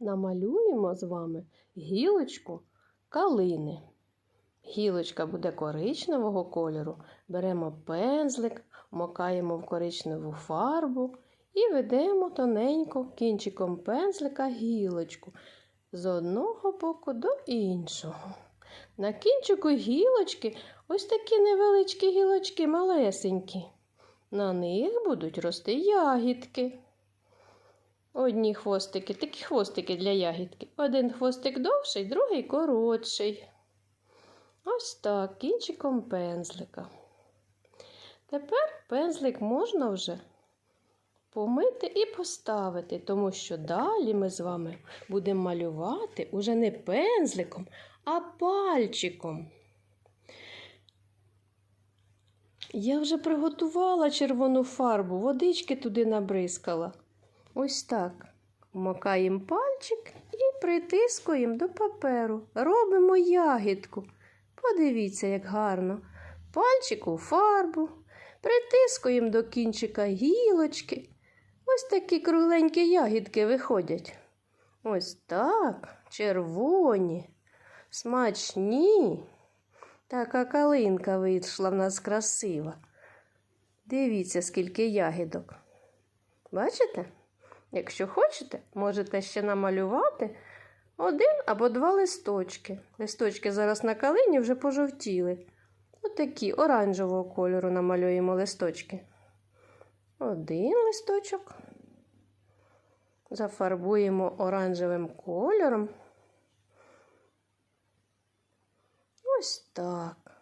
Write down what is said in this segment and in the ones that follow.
намалюємо з вами гілочку калини. Гілочка буде коричневого кольору. Беремо пензлик, макаємо в коричневу фарбу і ведемо тоненько кінчиком пензлика гілочку з одного боку до іншого. На кінчику гілочки ось такі невеличкі гілочки малесенькі. На них будуть рости ягідки. Одні хвостики, такі хвостики для ягідки. Один хвостик довший, другий коротший. Ось так, кінчиком пензлика. Тепер пензлик можна вже помити і поставити, тому що далі ми з вами будемо малювати уже не пензликом, а пальчиком. Я вже приготувала червону фарбу, водички туди набризкала. Ось так. Вмокаємо пальчик і притискуємо до паперу. Робимо ягідку. Подивіться, як гарно. Пальчик у фарбу, притискуємо до кінчика гілочки. Ось такі кругленькі ягідки виходять. Ось так, червоні, смачні. Така калинка вийшла в нас красива. Дивіться, скільки ягідок. Бачите? Якщо хочете, можете ще намалювати один або два листочки. Листочки зараз на калині вже пожовтіли. Отакі оранжевого кольору намалюємо листочки. Один листочок. Зафарбуємо оранжевим кольором. Ось так.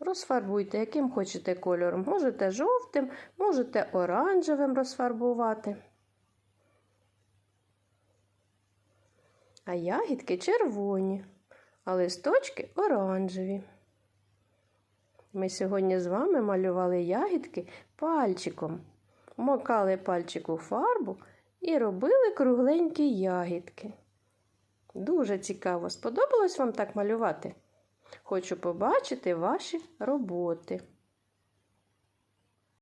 Розфарбуйте, яким хочете кольором. Можете жовтим, можете оранжевим розфарбувати. А ягідки червоні, а листочки оранжеві. Ми сьогодні з вами малювали ягідки пальчиком. Макали пальчик у фарбу і робили кругленькі ягідки. Дуже цікаво. Сподобалось вам так малювати? Хочу побачити ваші роботи.